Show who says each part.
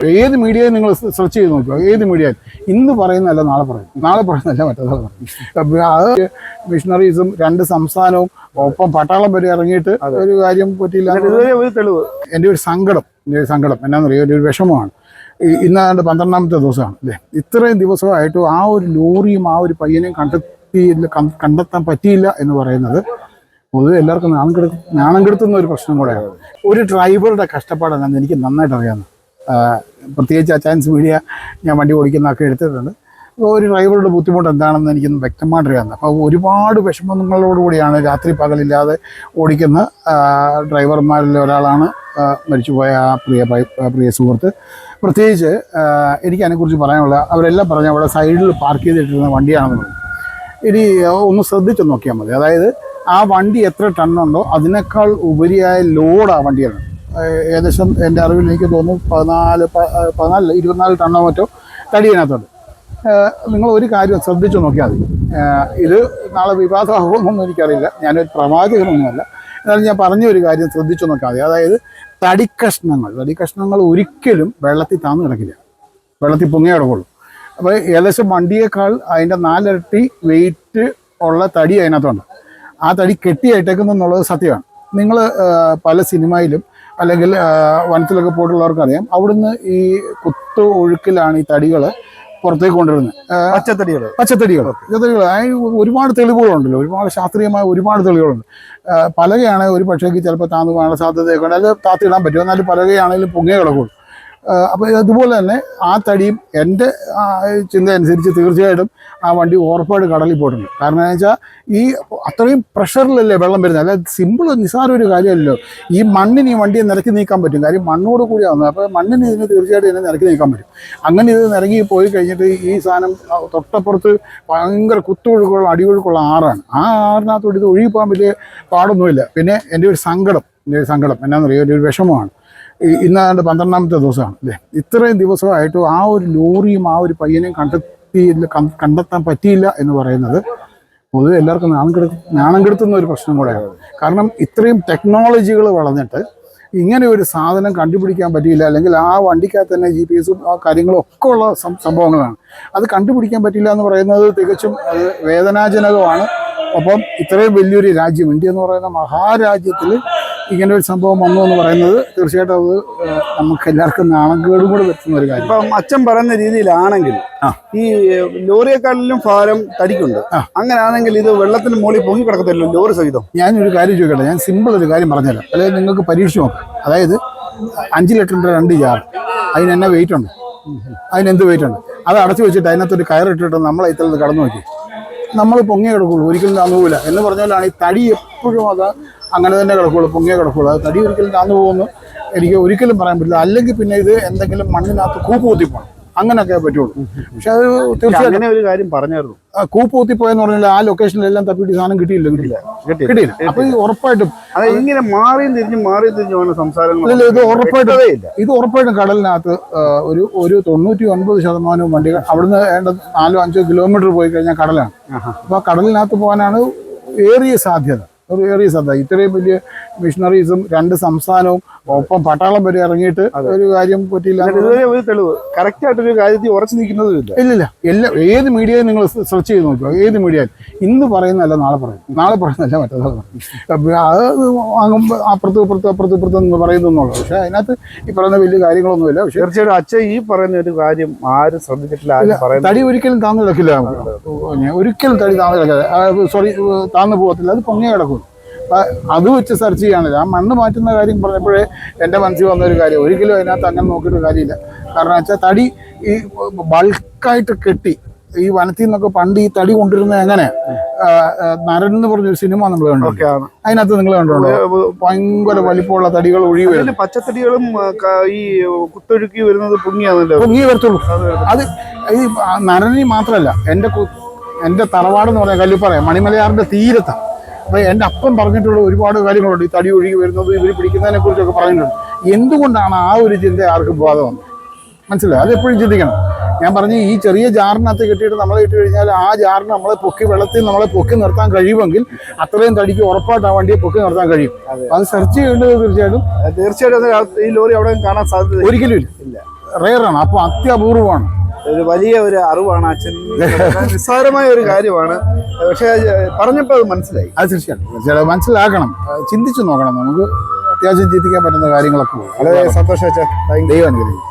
Speaker 1: ഏത് മീഡിയയും നിങ്ങൾ സെർച്ച് ചെയ്ത് നോക്കുക. ഏത് മീഡിയ ഇന്ന് പറയുന്നതല്ല നാളെ പറയും. നാളെ പറയുന്നതല്ല മറ്റന്നാൾ പറയും. അത് മിഷണറീസും രണ്ട് സംസ്ഥാനവും ഒപ്പം പട്ടാളം വരെ ഇറങ്ങിയിട്ട് ഒരു കാര്യം പറ്റിയില്ല.
Speaker 2: തെളിവ്?
Speaker 1: എന്റെ ഒരു സങ്കടം എന്റെ ഒരു സങ്കടം. എന്നാണെന്നറിയോ എന്റെ ഒരു വിഷമമാണ്. ഇന്നാണ്ട് പന്ത്രണ്ടാമത്തെ ദിവസമാണ് അല്ലേ? ഇത്രയും ദിവസമായിട്ടും ആ ഒരു ലോറിയും ആ ഒരു പയ്യനെയും കണ്ടെത്തിയില്ല കണ്ടെത്താൻ പറ്റിയില്ല എന്ന് പറയുന്നത് പൊതുവെ എല്ലാവർക്കും നാണം കെടു നാണം കെടുത്തുന്ന ഒരു പ്രശ്നം കൂടെയാണ്. ഒരു ഡ്രൈവറുടെ കഷ്ടപ്പാടാണെന്ന് എനിക്ക് നന്നായിട്ട് അറിയാവുന്നത് ആ, പ്രത്യേകിച്ച് ചാൻസ് മീഡിയ ഞാൻ വണ്ടി ഓടിക്കുന്നതൊക്കെ എടുത്തിട്ടുണ്ട്. അപ്പോൾ ഒരു ഡ്രൈവറുടെ ബുദ്ധിമുട്ട് എന്താണെന്ന് എനിക്ക് വ്യക്തമായിട്ടറിയാമെന്ന് അപ്പോൾ ഒരുപാട് വിഷമങ്ങളോടുകൂടിയാണ് രാത്രി പകലില്ലാതെ ഓടിക്കുന്ന ഡ്രൈവർമാരിൽ ഒരാളാണ് മരിച്ചുപോയ ആ പ്രിയ പ്രിയ സുഹൃത്ത്. പ്രത്യേകിച്ച് എനിക്ക് അതിനെക്കുറിച്ച് പറയാനുള്ള അവരെല്ലാം പറഞ്ഞ അവിടെ സൈഡിൽ പാർക്ക് ചെയ്തിട്ടിരുന്ന വണ്ടിയാണെന്ന് പറഞ്ഞു ഇനി ഒന്ന് ശ്രദ്ധിച്ച് നോക്കിയാൽ മതി. അതായത് ആ വണ്ടി എത്ര ടണ്ണുണ്ടോ അതിനേക്കാൾ ഉപരിയായ ലോഡ് ആ വണ്ടിയാണ്. ഏകദേശം എന്റെ അറിവിൽ എനിക്ക് തോന്നുന്നു പതിനാല് പതിനാല് ഇരുപത്തിനാല് ടണ്ണോ മറ്റോ തടി നിങ്ങൾ ഒരു കാര്യം ശ്രദ്ധിച്ചു നോക്കിയാൽ മതി. ഇത് നാളെ വിവാദമാകുമെന്നൊന്നും എനിക്കറിയില്ല. ഞാനൊരു പ്രവാചകനൊന്നുമല്ല. എന്നാലും ഞാൻ പറഞ്ഞ ഒരു കാര്യം ശ്രദ്ധിച്ചു നോക്കിയാൽ മതി. അതായത് തടിക്കഷ്ണങ്ങൾ തടിക്കഷ്ണങ്ങൾ ഒരിക്കലും വെള്ളത്തിൽ താന്നു കിടക്കില്ല. വെള്ളത്തിൽ പൊങ്ങി കിടക്കുള്ളൂ. അപ്പോൾ ഏകദേശം വണ്ടിയേക്കാൾ അതിന്റെ നാലിരട്ടി വെയിറ്റ് ഉള്ള തടി അതിനകത്തുണ്ട്. ആ തടി കെട്ടിയായിട്ടേക്കുന്നു എന്നുള്ളത് സത്യമാണ്. നിങ്ങൾ പല സിനിമയിലും അല്ലെങ്കിൽ വനത്തിലൊക്കെ പോയിട്ടുള്ളവർക്ക് അറിയാം അവിടുന്ന് ഈ കുത്തു ഒഴുക്കിലാണ് ഈ തടികൾ പുറത്തേക്ക് കൊണ്ടുവരുന്നത്.
Speaker 2: പച്ചത്തടികൾ
Speaker 1: പച്ചത്തടികൾ പച്ചത്തടികൾ അതിന് ഒരുപാട് തെളിവുകളുണ്ടല്ലോ. ഒരുപാട് ശാസ്ത്രീയമായ ഒരുപാട് തെളിവുകളുണ്ട്. പലകയാണെങ്കിൽ പലകയാണ് ഒരു പക്ഷേക്ക് ചിലപ്പോൾ താന്നു പോകാനുള്ള സാധ്യതയൊക്കെ ഉണ്ട്. അല്ലെങ്കിൽ താത്തിടാൻ പറ്റും. എന്നാലും പലകയാണെങ്കിലും പൊങ്ങേ കിടക്കുള്ളൂ. അപ്പോൾ അതുപോലെ തന്നെ ആ തടിയും എന്റെ ചിന്ത അനുസരിച്ച് തീർച്ചയായിട്ടും ആ വണ്ടി ഉറപ്പായിട്ട് കടലിൽ പോയിട്ടുണ്ട്. കാരണം എന്ന് വെച്ചാൽ ഈ അത്രയും പ്രഷറിലല്ലേ വെള്ളം വരുന്നത്? അല്ല സിമ്പിൾ നിസ്സാര ഒരു കാര്യമല്ലല്ലോ. ഈ മണ്ണിന് ഈ വണ്ടിയെ നിരക്കി നീക്കാൻ പറ്റും. കാര്യം മണ്ണോട് കൂടിയാവുന്നത് അപ്പോൾ മണ്ണിന് ഇതിന് തീർച്ചയായിട്ടും ഇതിനെ നിരക്കി നീക്കാൻ പറ്റും. അങ്ങനെ ഇത് നിരങ്ങി പോയി കഴിഞ്ഞിട്ട് ഈ സാധനം തൊട്ടപ്പുറത്ത് ഭയങ്കര കുത്തൊഴുക്കുള്ള അടിയൊഴുക്കുള്ള ആറാണ്. ആ ആറിനകത്തോട്ട് ഇത് ഒഴുകി പോകാൻ വലിയ പാടൊന്നുമില്ല. പിന്നെ എന്റെ ഒരു സങ്കടം എന്റെ ഒരു സങ്കടം. എന്നാണെന്നറിയോ ഒരു വിഷമമാണ്. ഈ- ഇന്ന് ഏതാണ്ട് പന്ത്രണ്ടാമത്തെ ദിവസമാണ് അല്ലേ? ഇത്രയും ദിവസമായിട്ടും ആ ഒരു ലോറിയും ആ ഒരു പയ്യനെയും കണ്ടെത്തിയില്ല കണ്ടെത്താൻ പറ്റിയില്ല എന്ന് പറയുന്നത് പൊതുവെ എല്ലാവർക്കും നാണം കെടു നാണം കെടുത്തുന്ന ഒരു പ്രശ്നം കൂടെയാണ്. കാരണം ഇത്രയും ടെക്നോളജികൾ വളർന്നിട്ട് ഇങ്ങനെ ഒരു സാധനം കണ്ടുപിടിക്കാൻ പറ്റിയില്ല അല്ലെങ്കിൽ ആ വണ്ടിക്കകത്ത് തന്നെ ജി പി എസും ആ കാര്യങ്ങളും ഒക്കെ ഉള്ള സംഭവങ്ങളാണ്. അത് കണ്ടുപിടിക്കാൻ പറ്റില്ല എന്ന് പറയുന്നത് തികച്ചും അത് വേദനാജനകമാണ്. ഒപ്പം ഇത്രയും വലിയൊരു രാജ്യം ഇന്ത്യ എന്ന് പറയുന്ന മഹാരാജ്യത്തിൽ ഇങ്ങനെ ഒരു സംഭവം വന്നു എന്ന് പറയുന്നത് തീർച്ചയായിട്ടും അത് നമുക്ക് എല്ലാവർക്കും നാണക്കേടും കൂടെ വരുത്തുന്ന ഒരു കാര്യം
Speaker 2: ഇപ്പം അച്ഛൻ പറയുന്ന രീതിയിലാണെങ്കിൽ
Speaker 1: ആ.
Speaker 2: ഈ ലോറിയെക്കാളിലും ഭാരം തടിക്കുണ്ട്.
Speaker 1: ആ.
Speaker 2: അങ്ങനെയാണെങ്കിൽ ഇത് വെള്ളത്തിന് മുകളിൽ പൊങ്ങി കിടക്കത്തില്ലല്ലോ ലോറി സഹിതം.
Speaker 1: ഞാനൊരു കാര്യം ചോദിക്കട്ടെ ഞാൻ സിമ്പിൾ ഒരു കാര്യം പറഞ്ഞുതരാം. അല്ലെങ്കിൽ നിങ്ങൾക്ക് പരീക്ഷിച്ച് നോക്കാം. അതായത് അഞ്ച് ലിറ്ററിന്റെ രണ്ട് ജാർ അതിന് എന്നാ വെയിറ്റ് ഉണ്ട്? അതിനെന്ത് വെയിറ്റ് ഉണ്ട്? അത് അടച്ചു വെച്ചിട്ട് അതിനകത്തൊരു കയറിട്ടിട്ട് നമ്മളെ ഇത്തരത്തിൽ കടന്നു നോക്കി. നമ്മൾ പൊങ്ങിയേ കിടക്കുള്ളൂ. ഒരിക്കലും താന്നുപോകില്ല എന്ന് പറഞ്ഞാലാണ് ഈ തടി എപ്പോഴും അത് അങ്ങനെ തന്നെ കിടക്കുള്ളൂ പൊങ്ങിയേ കിടക്കുള്ളൂ. അത് തടി ഒരിക്കലും താന്നു പോകുമെന്ന് എനിക്ക് ഒരിക്കലും പറയാൻ പറ്റില്ല. അല്ലെങ്കിൽ പിന്നെ ഇത് എന്തെങ്കിലും മണ്ണിനകത്ത് കൂപ്പ് കുത്തിപ്പോണം അങ്ങനെയൊക്കെ പറ്റുള്ളൂ. പക്ഷെ അത് തീർച്ചയായിട്ടും
Speaker 2: ഒരു കാര്യം പറഞ്ഞായിരുന്നു.
Speaker 1: ആ, കൂപ്പ് കുത്തിപ്പോയെന്ന് പറഞ്ഞാൽ ആ ലൊക്കേഷനിലെല്ലാം തപ്പിയിട്ട് ഈ സാധനം കിട്ടിയില്ല കിട്ടില്ല
Speaker 2: കിട്ടിയില്ല.
Speaker 1: അപ്പൊ ഇത് ഉറപ്പായിട്ടും
Speaker 2: ഇങ്ങനെ മാറിയും തിരിഞ്ഞും മാറിയും തിരിഞ്ഞുമാണ് സംസാരങ്ങൾ
Speaker 1: ഇത് ഉറപ്പായിട്ടും
Speaker 2: ഇല്ല.
Speaker 1: ഇത് ഉറപ്പായിട്ടും കടലിനകത്ത് ഒരു ഒരു തൊണ്ണൂറ്റി ഒൻപത് ശതമാനവും വണ്ടികൾ അവിടുന്ന് വേണ്ട നാലോ അഞ്ചോ കിലോമീറ്റർ പോയി കഴിഞ്ഞാൽ കടലാണ്. അപ്പൊ ആ കടലിനകത്ത് പോകാനാണ് ഏറിയ സാധ്യത. ഒരു ഏറിയ സാധ്യത. ഇത്രയും വലിയ മിഷണറീസും രണ്ട് സംസ്ഥാനവും ഒപ്പം പട്ടാളം വരെ ഇറങ്ങിയിട്ട് ഒരു കാര്യം പറ്റിയില്ല.
Speaker 2: ഒരു തെളിവ്. കറക്റ്റ് ആയിട്ടൊരു കാര്യത്തിൽ ഉറച്ചു നിൽക്കുന്നതും ഇല്ല.
Speaker 1: ഇല്ലില്ല. എല്ലാ ഏത് മീഡിയയും നിങ്ങൾ സെർച്ച് ചെയ്ത് നോക്കുക. ഏത് മീഡിയ ഇന്ന് പറയുന്നതല്ല നാളെ പറയും. നാളെ പറയുന്നതല്ല മറ്റന്നാൾ പറയും അത് അപ്പുറത്ത് അപ്പുറത്ത് അപ്പുറത്ത് ഇപ്പുറത്ത് ഇപ്പുറത്തും എന്ന് പറയുന്നുള്ളൂ പക്ഷെ അതിനകത്ത് ഈ പറയുന്ന വലിയ കാര്യങ്ങളൊന്നുമില്ല. പക്ഷെ
Speaker 2: തീർച്ചയായിട്ടും അച്ഛൻ ഈ പറയുന്ന ഒരു കാര്യം ആരും ശ്രദ്ധിച്ചിട്ടില്ല
Speaker 1: തടി ഒരിക്കലും താന്നു കിടക്കില്ല. ഒരിക്കലും തടി താന്നു കിടക്കില്ല. സോറി താന്നു പോകത്തില്ല. അത് പൊങ്ങി കിടക്കും. അത് വെച്ച് സെർച്ച് ചെയ്യുകയാണെങ്കിൽ ആ മണ്ണ് മാറ്റുന്ന കാര്യം പറഞ്ഞപ്പോഴേ എന്റെ മനസ്സിൽ വന്ന ഒരു കാര്യം ഒരിക്കലും അതിനകത്ത് അങ്ങനെ നോക്കിയിട്ട് കാര്യമില്ല. കാരണം വെച്ചാൽ തടി ഈ ബൾക്കായിട്ട് കെട്ടി ഈ വനത്തിൽ നിന്നൊക്കെ പണ്ട് ഈ തടി കൊണ്ടിരുന്നത് എങ്ങനെ? നരൻ എന്ന് പറഞ്ഞൊരു സിനിമ നമ്മൾ കണ്ടു അതിനകത്ത് നിങ്ങൾ കണ്ടുണ്ടോ ഭയങ്കര വലിപ്പമുള്ള തടികൾ ഒഴുകി വരും
Speaker 2: പച്ചത്തടികളും ഈ കുത്തൊഴുക്കി വരുന്നത് പൊങ്ങിയാണല്ലോ?
Speaker 1: പൊങ്ങി വരത്തുള്ളൂ. അത് ഈ നരനി മാത്രമല്ല എന്റെ എന്റെ തറവാട് എന്ന് പറഞ്ഞ കല്ലിപ്പറയാം മണിമലയാറിന്റെ തീരത്താണ്. അപ്പൊ എന്റെ അപ്പം പറഞ്ഞിട്ടുള്ള ഒരുപാട് കാര്യങ്ങളുണ്ട്. ഈ തടി ഒഴുകി വരുന്നത് ഇവർ പിടിക്കുന്നതിനെ കുറിച്ചൊക്കെ പറഞ്ഞിട്ടുണ്ട്. എന്തുകൊണ്ടാണ് ആ ഒരു ചിന്ത ആർക്കും ബാധകം വന്നത് മനസ്സിലായി? അതെപ്പോഴും ചിന്തിക്കണം. ഞാൻ പറഞ്ഞു ഈ ചെറിയ ജാറിനകത്ത് കെട്ടിയിട്ട് നമ്മളെ ഇട്ട് കഴിഞ്ഞാൽ ആ ജാറിന് നമ്മളെ പൊക്കി വെള്ളത്തിൽ നമ്മളെ പൊക്കി നിർത്താൻ കഴിയുമെങ്കിൽ അത്രയും തടിക്ക് ഉറപ്പായിട്ട് ആ വണ്ടിയെ പൊക്കി നിർത്താൻ കഴിയും. അത്. സെർച്ച് ചെയ്യേണ്ടത് തീർച്ചയായിട്ടും
Speaker 2: തീർച്ചയായിട്ടും ഈ ലോറി അവിടെ കാണാൻ സാധ്യത
Speaker 1: ഒരിക്കലും ഇല്ല.
Speaker 2: ഇല്ല.
Speaker 1: റെയറാണ് അപ്പോൾ അത്യപൂർവമാണ്.
Speaker 2: ഒരു വലിയ ഒരു അറിവാണ് അച്ഛൻ. നിസ്സാരമായ ഒരു കാര്യമാണ്. പക്ഷെ പറഞ്ഞപ്പോൾ അത് മനസ്സിലായി.
Speaker 1: അത് തീർച്ചയായിട്ടും. മനസ്സിലാക്കണം. ചിന്തിച്ചു നോക്കണം നമുക്ക്. അത്യാവശ്യം ചിന്തിക്കാൻ പറ്റുന്ന കാര്യങ്ങളൊക്കെ
Speaker 2: വളരെ സന്തോഷം അച്ഛാ.
Speaker 1: ദൈവം അനുഗ്രഹിക്കും.